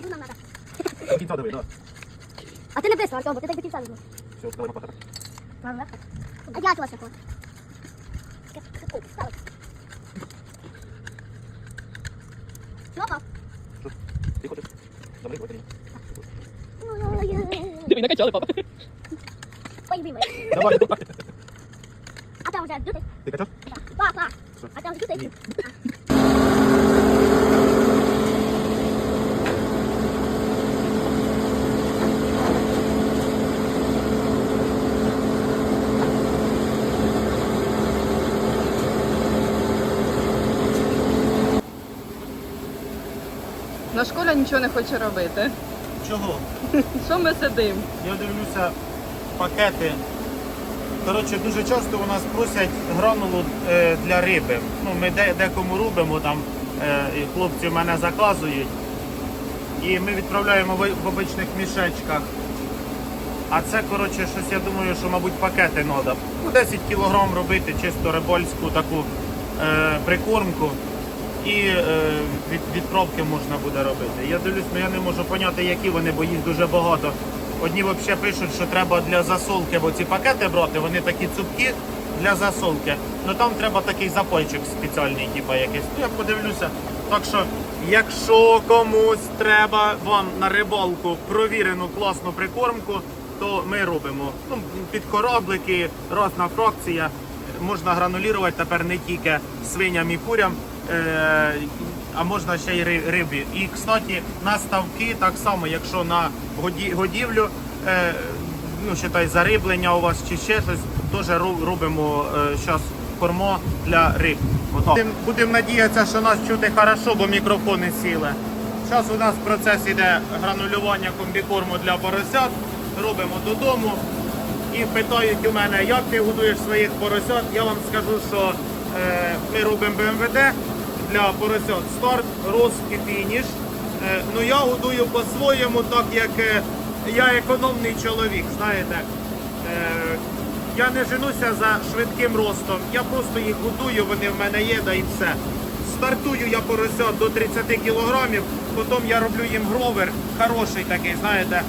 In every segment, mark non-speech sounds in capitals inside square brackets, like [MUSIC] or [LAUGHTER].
А тут нам надо. До кінця диви, да. А ти не быстро, Артем, бо ти так до кінця візьмеш. Все, давай пока. Ладно, А я чого такого? Кнопка. Ти хочеш? Добре, давай. Диви, накачали, папа. Ой, любимый. Давай, давай. А там уже дути? Ти качав? Папа. А там дути? Ні. На нічого не хоче робити. Чого? Що ми сидимо? Я дивлюся пакети. Коротше, дуже часто у нас просять гранулу е, для риби. Ну, ми де, декому робимо, там е, хлопці в мене заказують. І ми відправляємо в, в обичних мішечках. А це, коротше, щось я думаю, що, мабуть, пакети треба. Ну, 10 кг робити чисто рибольську таку е, прикормку. І е, від, відправки можна буде робити. Я дивлюсь, ну я не можу поняти, які вони, бо їх дуже багато. Одні взагалі пишуть, що треба для засолки, бо ці пакети брати, вони такі цупкі для засолки. Ну там треба такий запойчик спеціальний, типу якийсь. Ну я подивлюся. Так що, якщо комусь треба вам на рибалку провірену класну прикормку, то ми робимо. Ну, під кораблики, різна фракція. Можна гранулірувати тепер не тільки свиням і курям, а можна ще й ри- рибі. І, кстати, на ставки так само, якщо на годівлю, е, ну, считай, зариблення у вас чи ще щось, теж робимо зараз кормо для риб. Будемо будем надіятися, що нас чути хорошо, бо мікрофони сіли. Зараз у нас процес іде гранулювання комбікорму для поросят. Робимо додому. І питають у мене, як ти годуєш своїх поросят. Я вам скажу, що е, ми робимо БМВД для поросят старт, рост і фініш. Е, ну я годую по-своєму, так як е, я економний чоловік, знаєте. Е, я не женуся за швидким ростом, я просто їх годую, вони в мене є, да і все. Стартую я поросят до 30 кілограмів, потім я роблю їм гровер, хороший такий, знаєте.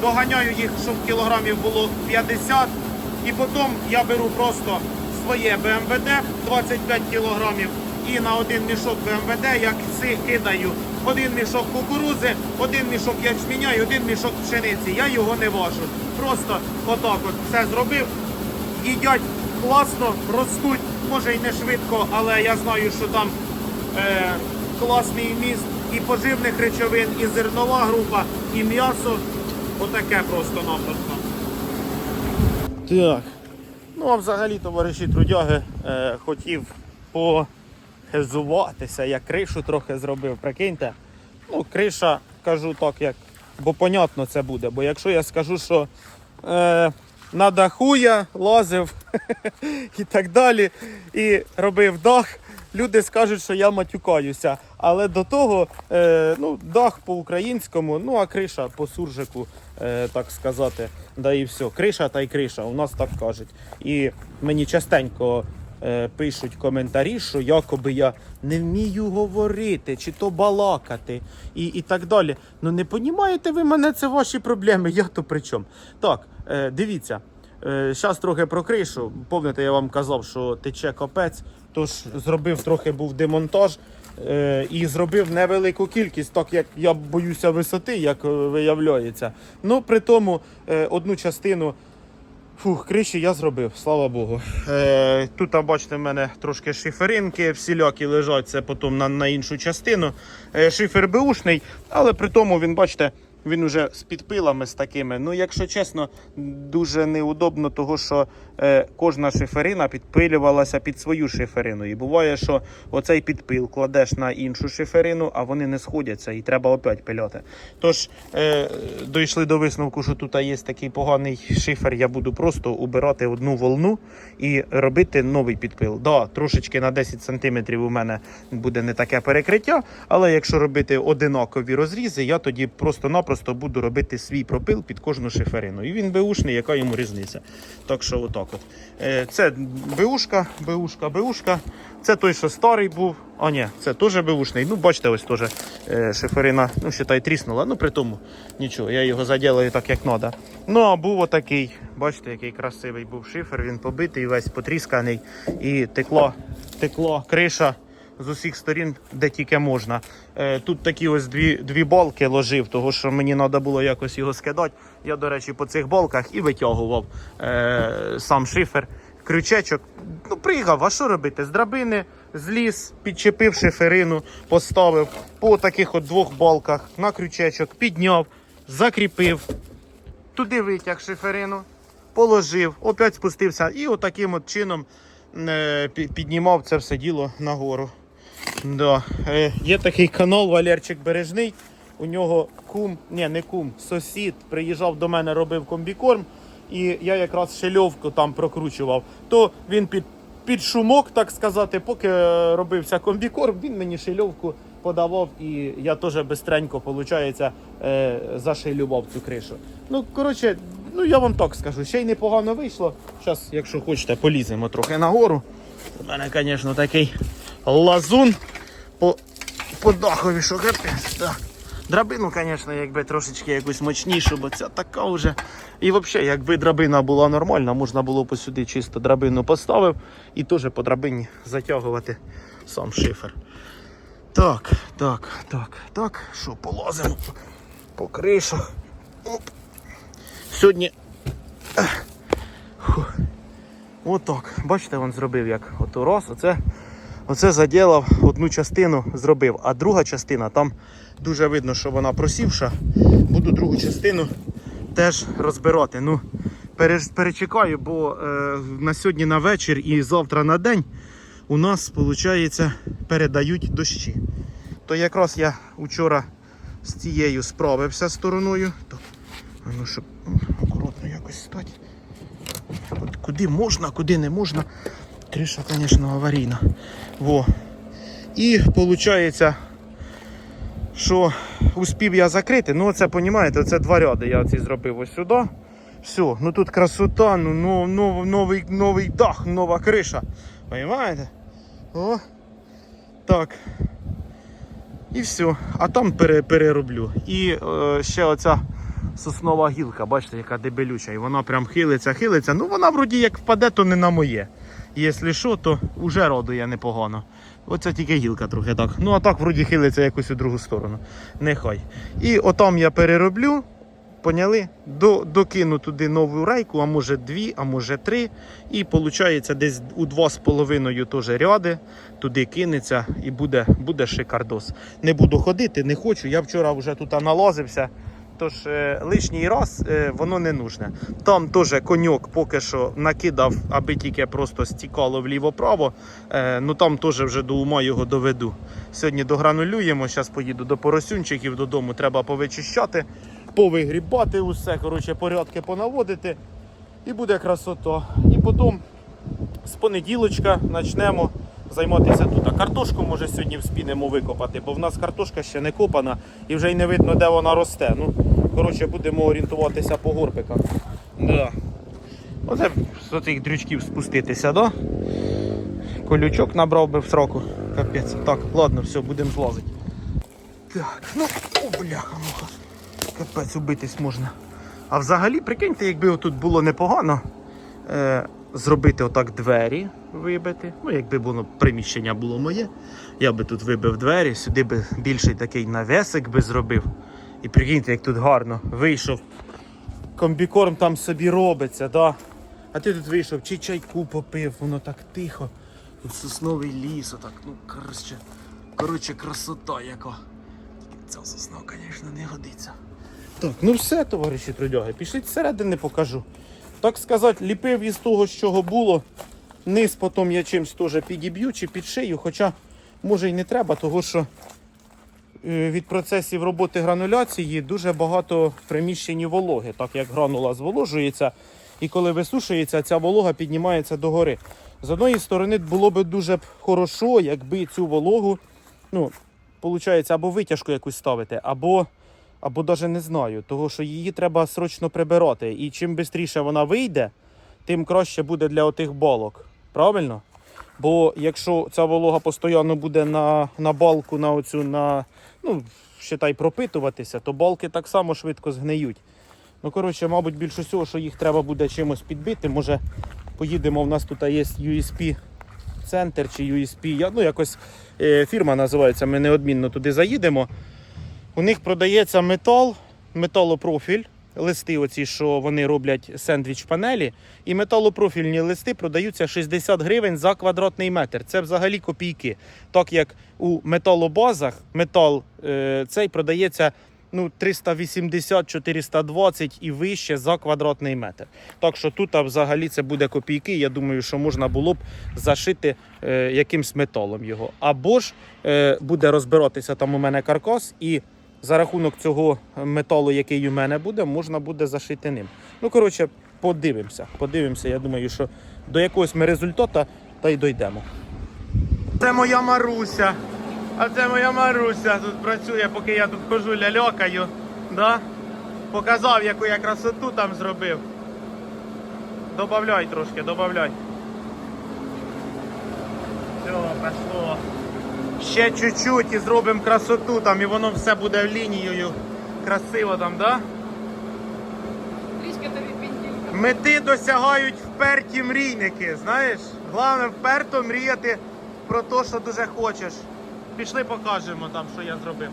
Доганяю їх, щоб кілограмів було 50. І потім я беру просто своє БМВД 25 кілограмів і на один мішок БМВД я ки- кидаю один мішок кукурузи, один мішок ячменя і один мішок пшениці. Я його не важу. Просто отак от все зробив. Їдять класно, ростуть, може й не швидко, але я знаю, що там е, класний вміст і поживних речовин, і зернова група, і м'ясо. Отаке просто-напросто. Так. Ну, а взагалі, товариші трудяги, е, хотів похизуватися, я кришу трохи зробив, прикиньте. Ну, криша, кажу так, як, бо понятно це буде. Бо якщо я скажу, що е, на даху я лазив [LAUGHS] і так далі, і робив дах, люди скажуть, що я матюкаюся. Але до того, е, ну, дах по-українському, ну а криша по суржику, е, так сказати. Да і все. Криша та й криша, у нас так кажуть. І мені частенько е, пишуть коментарі, що якоби я не вмію говорити, чи то балакати, і, і так далі. Ну не понімаєте ви мене, це ваші проблеми, я то при чому. Так, е, дивіться. Зараз трохи про кришу. Помните, я вам казав, що тече капець, тож зробив трохи був демонтаж е, і зробив невелику кількість, так як я боюся висоти, як е, виявляється. Ну, при тому е, одну частину фух, криші я зробив, слава Богу. Е, тут, там, бачите, в мене трошки шиферинки всілякі лежать, це потім на, на іншу частину. Е, шифер беушний, але при тому він, бачите, він уже з підпилами з такими. Ну, якщо чесно, дуже неудобно, того що е, кожна шиферина підпилювалася під свою шиферину. І буває, що оцей підпил кладеш на іншу шиферину, а вони не сходяться і треба опять пиляти. Тож е, дійшли до висновку, що тут є такий поганий шифер. Я буду просто убирати одну волну і робити новий підпил. Да, трошечки на 10 см у мене буде не таке перекриття, але якщо робити одинакові розрізи, я тоді просто-напросто просто буду робити свій пропил під кожну шиферину. І він беушний, яка йому різниця. Так що отак от. Е, Це беушка, беушка, беушка. Це той, що старий був. А ні, це теж беушний. Ну, бачите, ось теж е, шиферина, ну, считай, тріснула. Ну, при тому нічого, я його заділаю так, як треба. Ну, а був отакий, бачите, який красивий був шифер, він побитий, весь потрісканий. І текло, текло криша з усіх сторін, де тільки можна. Е, тут такі ось дві, дві балки ложив, тому що мені треба було якось його скидати. Я, до речі, по цих балках і витягував е, сам шифер. Крючечок, ну приїхав, а що робити? З драбини зліз, підчепив шиферину, поставив по таких от двох балках на крючечок, підняв, закріпив, туди витяг шиферину, положив, опять спустився і отаким от чином е, піднімав це все діло нагору. Да. Е, є такий канал Валерчик Бережний. У нього кум, ні, не кум, сусід приїжджав до мене, робив комбікорм, і я якраз шельовку там прокручував. То він під, під шумок, так сказати, поки е, робився комбікорм, він мені шельовку подавав, і я теж бистренько, виходить, е, зашелював цю кришу. Ну, коротше, ну я вам так скажу, ще й непогано вийшло. Зараз, якщо хочете, поліземо трохи нагору. У мене, звісно, такий лазун по, по дахові, що капець. Да. Драбину, звісно, якби трошечки якусь мощнішу, бо ця така вже. І взагалі, якби драбина була нормальна, можна було б сюди чисто драбину поставив і теж по драбині затягувати сам шифер. Так, так, так, так. Що, полазимо по кришах. Оп. Сьогодні. ех, фу. Отак. Бачите, він зробив як ото раз. Оце, оце заділав одну частину, зробив, а друга частина там дуже видно, що вона просівша. Буду другу частину теж розбирати. Ну, перечекаю, бо е, на сьогодні на вечір і завтра на день у нас, виходить, передають дощі. То якраз я вчора з цією справився стороною. То, ну, щоб акуратно якось стати. Куди можна, куди не можна. Криша, звісно, аварійна. Во. І виходить, що успів я закрити. Ну, це, розумієте, це два ряди я ці зробив ось сюди. Все, ну тут красота, ну, ну, ну новий, новий дах, нова криша. Понимаєте? О. Так. І все. А там пере, перероблю. І е, ще оця соснова гілка, бачите, яка дебелюча. І вона прям хилиться, хилиться. Ну вона вроді як впаде, то не на моє. Якщо що, то вже радує непогано. Оце тільки гілка трохи так. Ну а так вроді хилиться якось у другу сторону. Нехай. І отам я перероблю. Поняли? До, докину туди нову рейку, а може дві, а може три. І виходить десь у два з половиною теж ряди. Туди кинеться і буде, буде шикардос. Не буду ходити, не хочу. Я вчора вже тут налазився. Тож е, лишній раз е, воно не нужне. Там теж коньок поки що накидав, аби тільки просто стікало вліво-право. Е, ну там теж вже до ума його доведу. Сьогодні догранулюємо, зараз поїду до поросюнчиків додому, треба повичищати, повигрібати усе, коротше, порядки понаводити. І буде красота. І потім з понеділочка почнемо займатися тут. А картошку може сьогодні вспінемо викопати, бо в нас картошка ще не копана і вже й не видно, де вона росте. Ну, коротше, будемо орієнтуватися по горбиках. Да. Оце з цих дрючків спуститися, да? Колючок набрав би в сроку. Капець. Так, ладно, все, будемо злазити. Так, ну, о, бляха, муха. Капець, убитись можна. А взагалі, прикиньте, якби отут було непогано е, зробити отак двері вибити. Ну, якби було приміщення було моє, я би тут вибив двері, сюди би більший такий навесик би зробив. І прикиньте, як тут гарно вийшов. Комбікорм там собі робиться, да? А ти тут вийшов, чи чайку попив, воно так тихо. Сосновий ліс, отак, ну коротше, коротше, красота яка. Ця сосна, звісно, не годиться. Так, ну все, товариші трудяги, пішліть зсередини покажу. Так сказати, ліпив із того, з чого було. Низ потім я чимось теж підіб'ю чи підшию, хоча може й не треба, того що е, від процесів роботи грануляції дуже багато в вологи, так як гранула зволожується. І коли висушується, ця волога піднімається догори. З одної сторони, було б дуже хорошо, якби цю вологу, ну, виходить, або витяжку якусь ставити, або, або навіть не знаю, того що її треба срочно прибирати. І чим швидше вона вийде, тим краще буде для отих балок. Правильно? Бо якщо ця волога постійно буде на, на балку, на оцю, на, ну, считай, пропитуватися, то балки так само швидко згниють. Ну, коротше, мабуть, більше всього, що їх треба буде чимось підбити. Може, поїдемо, в нас тут є USP центр чи USP. Ну, якось е, фірма називається, ми неодмінно туди заїдемо. У них продається метал, металопрофіль, листи, оці, що вони роблять сендвіч панелі. І металопрофільні листи продаються 60 гривень за квадратний метр. Це взагалі копійки. Так як у металобазах метал е, цей продається ну, 380-420 і вище за квадратний метр. Так що тут а, взагалі це буде копійки. Я думаю, що можна було б зашити е, якимсь металом його. Або ж е, буде розбиратися там у мене каркас, і за рахунок цього металу, який у мене буде, можна буде зашити ним. Ну, коротше, подивимося. Подивимося. Я думаю, що до якогось ми результату та й дійдемо. Це моя Маруся. А це моя Маруся тут працює, поки я тут хожу ляльокаю. Да? Показав, яку я красоту там зробив. Добавляй трошки, добавляй. Все, пішло. Ще чуть-чуть і зробимо красоту там, і воно все буде лінією красиво там, да? Трішки тобі пінділька. Мети досягають вперті мрійники, знаєш? Головне вперто мріяти про те, що дуже хочеш. Пішли покажемо там, що я зробив.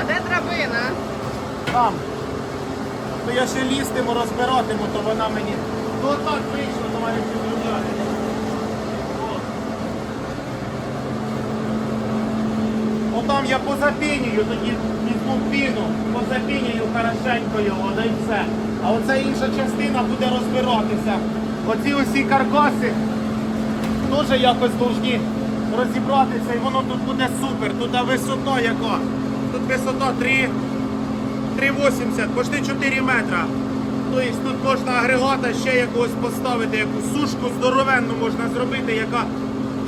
А де драбина? Там. То я ще лістиму, розбиратиму, то вона мені. То так вийшло, Отам я позапінюю, тоді візьму піну, позапінюю хорошенько його, да й все. А оця інша частина буде розбиратися. Оці усі каркаси теж якось повинні розібратися і воно тут буде супер. Тут висота яка. Тут висота 3,80, почти 4 метра. Тобто тут можна агрегата ще якогось поставити, яку сушку здоровенну можна зробити, яка,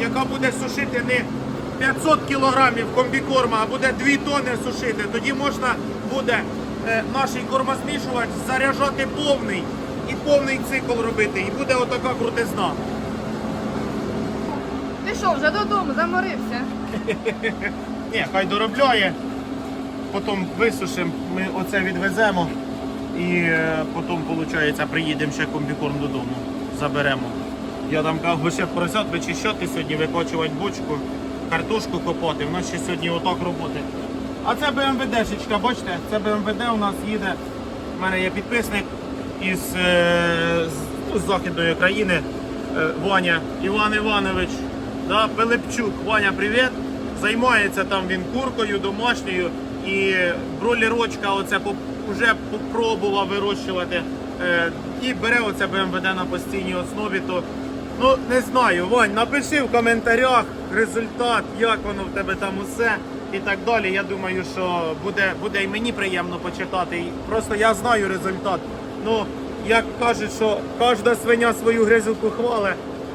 яка буде сушити не 500 кілограмів комбікорма, а буде 2 тони сушити. Тоді можна буде е, наш кормозмішувач заряджати повний і повний цикл робити. І буде отака крутизна. Ти що, вже додому заморився? [LAUGHS] Ні, хай доробляє. Потім висушимо, ми оце відвеземо і е, потім, виходить, приїдемо ще комбікорм додому. Заберемо. Я там кажу, ще поросят вичищати сьогодні, викочувати бочку, картошку копати. У нас ще сьогодні отак роботи. А це БМВДшечка, бачите, це БМВД у нас їде. У мене є підписник із, е, з, ну, з західної країни е, Ваня Іван Іванович. Да, Пилипчук. Ваня, привіт. Займається там він куркою домашньою і бролірочка оце по- вже попробував вирощувати. Е, і бере оце БМВД на постійній основі. То ну не знаю, Вань, напиши в коментарях результат, як воно в тебе там усе і так далі. Я думаю, що буде, буде і мені приємно почитати. Просто я знаю результат. Ну, як кажуть, що кожна свиня свою гризилку хвалить,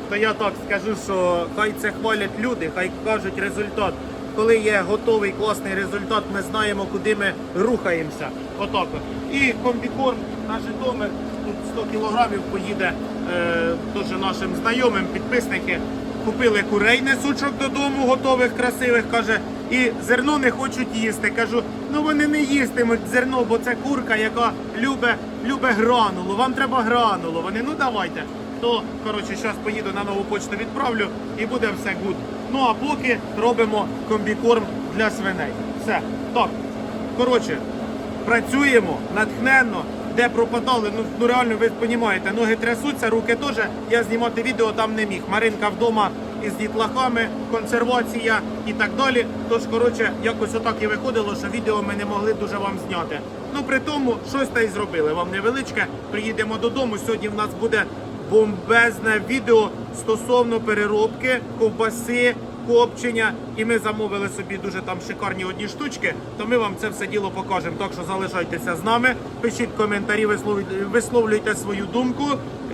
то я так скажу, що хай це хвалять люди, хай кажуть результат. Коли є готовий класний результат, ми знаємо, куди ми рухаємося. Отак. от. І комбікорм на Житомир, тут 100 кілограмів поїде е, дуже нашим знайомим, підписники. Купили курей несучок додому, готових, красивих, каже, і зерно не хочуть їсти. Кажу, ну вони не їстимуть зерно, бо це курка, яка любить любе гранулу. Вам треба гранулу. Вони, ну давайте. То, коротше, зараз поїду на нову почту, відправлю і буде все гуд. Ну а поки робимо комбікорм для свиней. Все. Так. Коротше, працюємо натхненно. Де пропадали, ну, ну реально ви розумієте, ноги трясуться, руки теж. Я знімати відео там не міг. Маринка вдома із дітлахами, консервація і так далі. Тож, коротше, якось отак і виходило, що відео ми не могли дуже вам зняти. Ну при тому, щось та й зробили. Вам невеличке. Приїдемо додому. Сьогодні в нас буде бомбезне відео стосовно переробки, ковбаси, копчення. І ми замовили собі дуже там шикарні одні штучки. То ми вам це все діло покажемо. Так що залишайтеся з нами, пишіть коментарі, висловлюйте, свою думку.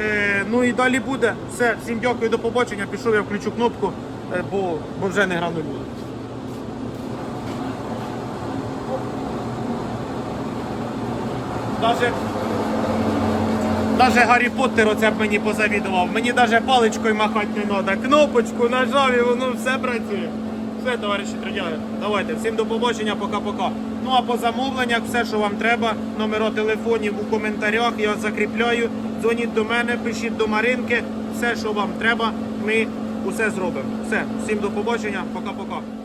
Е, ну і далі буде. Все, всім дякую, до побачення. Пішов я включу кнопку е, бо, бо вже не гранулює. Даже, даже Гаррі Поттер оце мені позавідував. Мені навіть паличкою махати не треба. Кнопочку нажав і воно все працює. Все, товариші трудяги, давайте. Всім до побачення, пока-пока. Ну а по замовленнях, все, що вам треба, номера телефонів у коментарях, я закріпляю. Дзвоніть до мене, пишіть до Маринки. Все, що вам треба, ми усе зробимо. Все, всім до побачення, пока-пока.